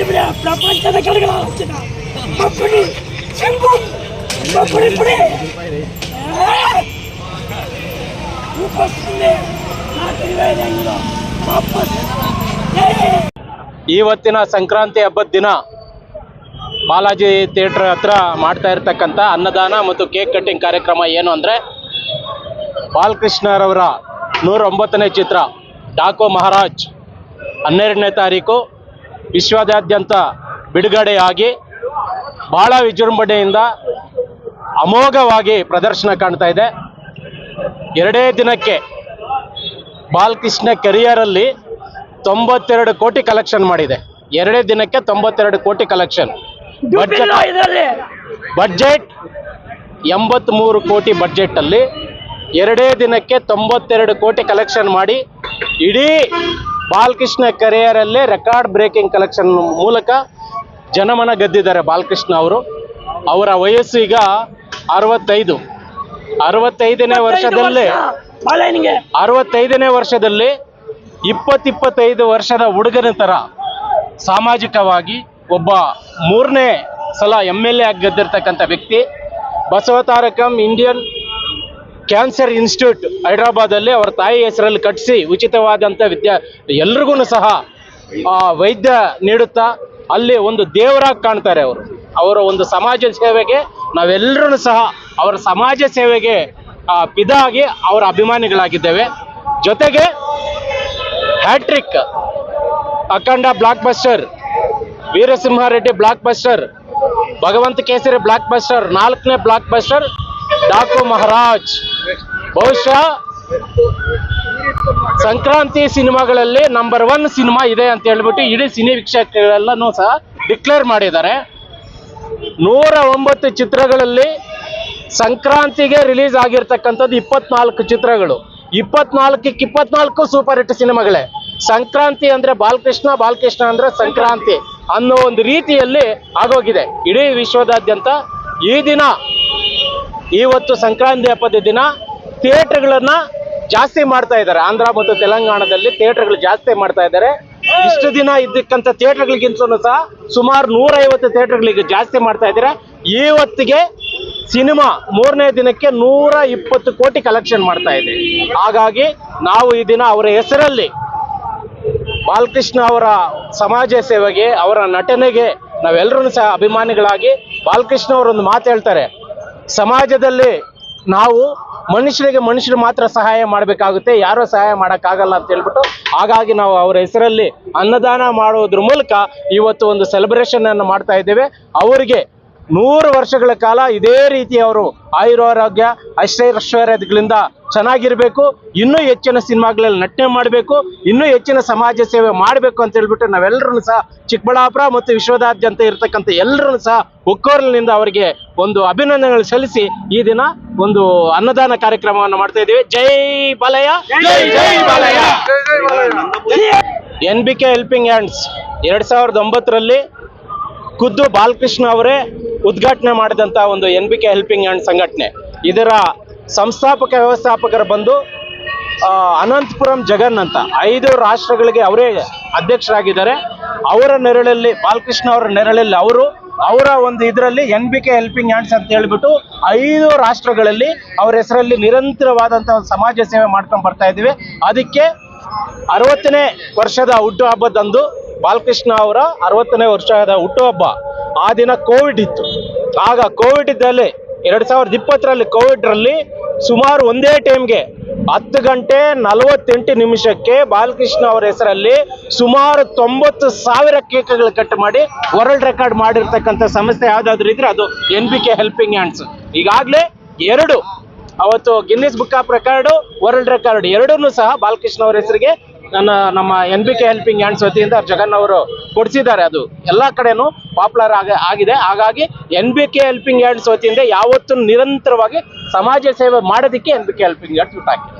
ಪ್ರಪಂಚದ ಇವತ್ತಿನ ಸಂಕ್ರಾಂತಿ ಹಬ್ಬದ ದಿನ ಬಾಲಾಜಿ ಥಿಯೇಟ್ರ್ ಹತ್ರ ಮಾಡ್ತಾ ಇರ್ತಕ್ಕಂಥ ಅನ್ನದಾನ ಮತ್ತು ಕೇಕ್ ಕಟ್ಟಿಂಗ್ ಕಾರ್ಯಕ್ರಮ ಏನು ಅಂದರೆ ಬಾಲಕೃಷ್ಣರವರ ನೂರ ಒಂಬತ್ತನೇ ಚಿತ್ರ ಡಾಕೋ ಮಹಾರಾಜ್ ಹನ್ನೆರಡನೇ ತಾರೀಕು ವಿಶ್ವದಾದ್ಯಂತ ಬಿಡುಗಡೆಯಾಗಿ ಭಾಳ ವಿಜೃಂಭಣೆಯಿಂದ ಅಮೋಘವಾಗಿ ಪ್ರದರ್ಶನ ಕಾಣ್ತಾ ಇದೆ. ಎರಡೇ ದಿನಕ್ಕೆ ಬಾಲಕೃಷ್ಣ ಕೆರಿಯರಲ್ಲಿ ತೊಂಬತ್ತೆರಡು ಕೋಟಿ ಕಲೆಕ್ಷನ್ ಮಾಡಿದೆ. ಎರಡೇ ದಿನಕ್ಕೆ ತೊಂಬತ್ತೆರಡು ಕೋಟಿ ಕಲೆಕ್ಷನ್. ಬಜೆಟ್ ಬಡ್ಜೆಟ್ ಎಂಬತ್ತ್ಮೂರು ಕೋಟಿ ಬಡ್ಜೆಟಲ್ಲಿ ಎರಡೇ ದಿನಕ್ಕೆ ತೊಂಬತ್ತೆರಡು ಕೋಟಿ ಕಲೆಕ್ಷನ್ ಮಾಡಿ ಇಡೀ ಬಾಲಕೃಷ್ಣ ಕೆರಿಯರಲ್ಲೇ ರೆಕಾರ್ಡ್ ಬ್ರೇಕಿಂಗ್ ಕಲೆಕ್ಷನ್ ಮೂಲಕ ಜನಮನ ಗೆದ್ದಿದ್ದಾರೆ ಬಾಲಕೃಷ್ಣ ಅವರು. ಅವರ ವಯಸ್ಸು ಈಗ ಅರವತ್ತೈದು. ಅರವತ್ತೈದನೇ ವರ್ಷದಲ್ಲಿ ಅರವತ್ತೈದನೇ ವರ್ಷದಲ್ಲಿ ಇಪ್ಪತ್ತಿಪ್ಪತ್ತೈದು ವರ್ಷದ ಹುಡುಗನ ಥರ ಸಾಮಾಜಿಕವಾಗಿ ಒಬ್ಬ ಮೂರನೇ ಸಲ ಎಂ ಎಲ್ ಎ ಆಗಿ ಗೆದ್ದಿರ್ತಕ್ಕಂಥ ವ್ಯಕ್ತಿ. ಬಸವತಾರಕಂ ಇಂಡಿಯನ್ ಕ್ಯಾನ್ಸರ್ ಇನ್ಸ್ಟಿಟ್ಯೂಟ್ ಹೈದರಾಬಾದಲ್ಲಿ ಅವರ ತಾಯಿ ಹೆಸರಲ್ಲಿ ಕಟ್ಟಿಸಿ ಉಚಿತವಾದಂಥ ವಿದ್ಯಾ ಎಲ್ರಿಗೂ ಸಹ ವೈದ್ಯ ನೀಡುತ್ತಾ ಅಲ್ಲಿ ಒಂದು ದೇವರಾಗಿ ಕಾಣ್ತಾರೆ ಅವರು. ಅವರ ಒಂದು ಸಮಾಜ ಸೇವೆಗೆ ನಾವೆಲ್ಲರೂ ಸಹ ಅವರ ಸಮಾಜ ಸೇವೆಗೆ ಪಿದಾಗಿ ಅವರ ಅಭಿಮಾನಿಗಳಾಗಿದ್ದೇವೆ. ಜೊತೆಗೆ hat trick Akhanda blockbuster, Veera Simha Reddy blockbuster, Bhagavanth Kesari blockbuster, ನಾಲ್ಕನೇ ಬ್ಲಾಕ್ ಬಸ್ಟರ್ ಡಾಕು ಮಹಾರಾಜ್ ಬಹುಶಃ ಸಂಕ್ರಾಂತಿ ಸಿನಿಮಾಗಳಲ್ಲಿ ನಂಬರ್ ಒನ್ ಸಿನಿಮಾ ಇದೆ ಅಂತ ಹೇಳ್ಬಿಟ್ಟು ಇಡೀ ಸಿನಿ ವೀಕ್ಷಕರೆಲ್ಲನೂ ಸಹ ಡಿಕ್ಲೇರ್ ಮಾಡಿದ್ದಾರೆ. ನೂರ ಒಂಬತ್ತು ಚಿತ್ರಗಳಲ್ಲಿ ಸಂಕ್ರಾಂತಿಗೆ ರಿಲೀಸ್ ಆಗಿರ್ತಕ್ಕಂಥದ್ದು ಇಪ್ಪತ್ನಾಲ್ಕು ಚಿತ್ರಗಳು. ಇಪ್ಪತ್ನಾಲ್ಕಕ್ಕೆ ಇಪ್ಪತ್ನಾಲ್ಕು ಸೂಪರ್ ಹಿಟ್ ಸಿನಿಮಾಗಳೇ. ಸಂಕ್ರಾಂತಿ ಅಂದ್ರೆ ಬಾಲಕೃಷ್ಣ ಬಾಲಕೃಷ್ಣ ಅಂದ್ರೆ ಸಂಕ್ರಾಂತಿ ಅನ್ನೋ ಒಂದು ರೀತಿಯಲ್ಲಿ ಆಗೋಗಿದೆ. ಇಡೀ ವಿಶ್ವದಾದ್ಯಂತ ಈ ದಿನ ಇವತ್ತು ಸಂಕ್ರಾಂತಿ ಹಬ್ಬದ ದಿನ ಥಿಯೇಟ್ರ್ಗಳನ್ನು ಜಾಸ್ತಿ ಮಾಡ್ತಾ ಇದ್ದಾರೆ. ಆಂಧ್ರ ಮತ್ತು ತೆಲಂಗಾಣದಲ್ಲಿ ಥಿಯೇಟ್ರ್ಗಳು ಜಾಸ್ತಿ ಮಾಡ್ತಾ ಇದ್ದಾರೆ. ಇಷ್ಟು ದಿನ ಇದ್ದಕ್ಕಂಥ ಥಿಯೇಟ್ರ್ಗಳಿಗಿಂತ ಸಹ ಸುಮಾರು ನೂರೈವತ್ತು ಥಿಯೇಟ್ರ್ಗಳಿಗೆ ಜಾಸ್ತಿ ಮಾಡ್ತಾ ಇದ್ದಾರೆ. ಇವತ್ತಿಗೆ ಸಿನಿಮಾ ಮೂರನೇ ದಿನಕ್ಕೆ ನೂರ ಇಪ್ಪತ್ತು ಕೋಟಿ ಕಲೆಕ್ಷನ್ ಮಾಡ್ತಾ ಇದೆ. ಹಾಗಾಗಿ ನಾವು ಈ ದಿನ ಅವರ ಹೆಸರಲ್ಲಿ ಬಾಲಕೃಷ್ಣ ಅವರ ಸಮಾಜ ಸೇವೆಗೆ, ಅವರ ನಟನೆಗೆ ನಾವೆಲ್ಲರೂ ಸಹ ಅಭಿಮಾನಿಗಳಾಗಿ ಬಾಲಕೃಷ್ಣ ಅವರೊಂದು ಮಾತು ಹೇಳ್ತಾರೆ. ಸಮಾಜದಲ್ಲಿ ನಾವು ಮನುಷ್ಯರಿಗೆ ಮನುಷ್ಯರು ಮಾತ್ರ ಸಹಾಯ ಮಾಡಬೇಕಾಗುತ್ತೆ, ಯಾರೋ ಸಹಾಯ ಮಾಡೋಕ್ಕಾಗಲ್ಲ ಅಂತ ಹೇಳ್ಬಿಟ್ಟು ಹಾಗಾಗಿ ನಾವು ಅವರ ಹೆಸರಲ್ಲಿ ಅನ್ನದಾನ ಮಾಡೋದ್ರ ಮೂಲಕ ಇವತ್ತು ಒಂದು ಸೆಲೆಬ್ರೇಷನ್ ಅನ್ನು ಮಾಡ್ತಾ ಇದ್ದೇವೆ. ಅವರಿಗೆ ನೂರು ವರ್ಷಗಳ ಕಾಲ ಇದೇ ರೀತಿ ಅವರು ಆಯುರಾರೋಗ್ಯ ಐಶ್ವರ್ಯಗಳಿಂದ ಚೆನ್ನಾಗಿರಬೇಕು ಇನ್ನೂ ಹೆಚ್ಚಿನ ಸಿನಿಮಾಗಳಲ್ಲಿ ನಟನೆ ಮಾಡಬೇಕು ಇನ್ನೂ ಹೆಚ್ಚಿನ ಸಮಾಜ ಸೇವೆ ಮಾಡಬೇಕು ಅಂತ ಹೇಳ್ಬಿಟ್ಟು ನಾವೆಲ್ಲರೂ ಸಹ ಚಿಕ್ಕಬಳ್ಳಾಪುರ ಮತ್ತು ವಿಶ್ವದಾದ್ಯಂತ ಇರತಕ್ಕಂಥ ಎಲ್ಲರೂ ಸಹ ಒಕ್ಕೋರಲಿನಿಂದ ಅವರಿಗೆ ಒಂದು ಅಭಿನಂದನೆಗಳು ಸಲ್ಲಿಸಿ ಈ ದಿನ ಒಂದು ಅನ್ನದಾನ ಕಾರ್ಯಕ್ರಮವನ್ನು ಮಾಡ್ತಾ ಇದ್ದೀವಿ. ಜೈ Balayya Balayya! N B K helping hands ಎರಡ್ ಸಾವಿರದ ಒಂಬತ್ತರಲ್ಲಿ ಖುದ್ದು ಬಾಲಕೃಷ್ಣ ಅವರೇ ಉದ್ಘಾಟನೆ ಮಾಡಿದಂಥ ಒಂದು N B K helping hand ಸಂಘಟನೆ. ಇದರ ಸಂಸ್ಥಾಪಕ ವ್ಯವಸ್ಥಾಪಕರು ಬಂದು ಅನಂತಪುರಂ ಜಗನ್ ಅಂತ ಐದು ರಾಷ್ಟ್ರಗಳಿಗೆ ಅವರೇ ಅಧ್ಯಕ್ಷರಾಗಿದ್ದಾರೆ. ಅವರ ನೆರಳಲ್ಲಿ, ಬಾಲಕೃಷ್ಣ ಅವರ ನೆರಳಲ್ಲಿ ಅವರು, ಅವರ ಒಂದು ಇದರಲ್ಲಿ N B K helping hands ಅಂತ ಹೇಳ್ಬಿಟ್ಟು ಐದು ರಾಷ್ಟ್ರಗಳಲ್ಲಿ ಅವರ ಹೆಸರಲ್ಲಿ ನಿರಂತರವಾದಂಥ ಒಂದು ಸಮಾಜ ಸೇವೆ ಮಾಡ್ಕೊಂಡು ಬರ್ತಾ ಇದ್ದೀವಿ. ಅದಕ್ಕೆ ಅರವತ್ತನೇ ವರ್ಷದ ಹುಟ್ಟುಹಬ್ಬದಂದು ಬಾಲಕೃಷ್ಣ ಅವರ ಅರವತ್ತನೇ ವರ್ಷದ ಹುಟ್ಟುಹಬ್ಬ ಆ ದಿನ ಕೋವಿಡ್ ಇತ್ತು. ಆಗ ಕೋವಿಡ್ ಇದ್ದಲ್ಲಿ ಎರಡು ಸಾವಿರದ ಇಪ್ಪತ್ತರಲ್ಲಿ ಕೋವಿಡ್ರಲ್ಲಿ ಸುಮಾರು ಒಂದೇ ಟೈಮ್ಗೆ ಹತ್ತು ಗಂಟೆ ನಲವತ್ತೆಂಟು ನಿಮಿಷಕ್ಕೆ ಬಾಲಕೃಷ್ಣ ಅವರ ಹೆಸರಲ್ಲಿ ಸುಮಾರು ತೊಂಬತ್ತು ಸಾವಿರ ಕೇಕ್ಗಳು ಕಟ್ ಮಾಡಿ ವರ್ಲ್ಡ್ ರೆಕಾರ್ಡ್ ಮಾಡಿರ್ತಕ್ಕಂಥ ಸಂಸ್ಥೆ ಯಾವುದಾದ್ರೂ ಇದ್ರೆ ಅದು N B K helping hands ಈಗಾಗಲೇ ಎರಡು, ಅವತ್ತು Guinness book of record world record ಎರಡನ್ನೂ ಸಹ ಬಾಲಕೃಷ್ಣ ಅವರ ಹೆಸರಿಗೆ ನನ್ನ ನಮ್ಮ N B K helping hands ವತಿಯಿಂದ ಜಗನ್ ಅವರು ಕೊಡಿಸಿದ್ದಾರೆ ಅದು. ಎಲ್ಲ ಕಡೆನೂ ಪಾಪ್ಯುಲರ್ ಆಗ, ಆಗಿದೆ. ಹಾಗಾಗಿ N B K helping hands ವತಿಯಿಂದ ಯಾವತ್ತೂ ನಿರಂತರವಾಗಿ ಸಮಾಜ ಸೇವೆ ಮಾಡೋದಕ್ಕೆ N B K helping hands ಹಾಕಿದೆ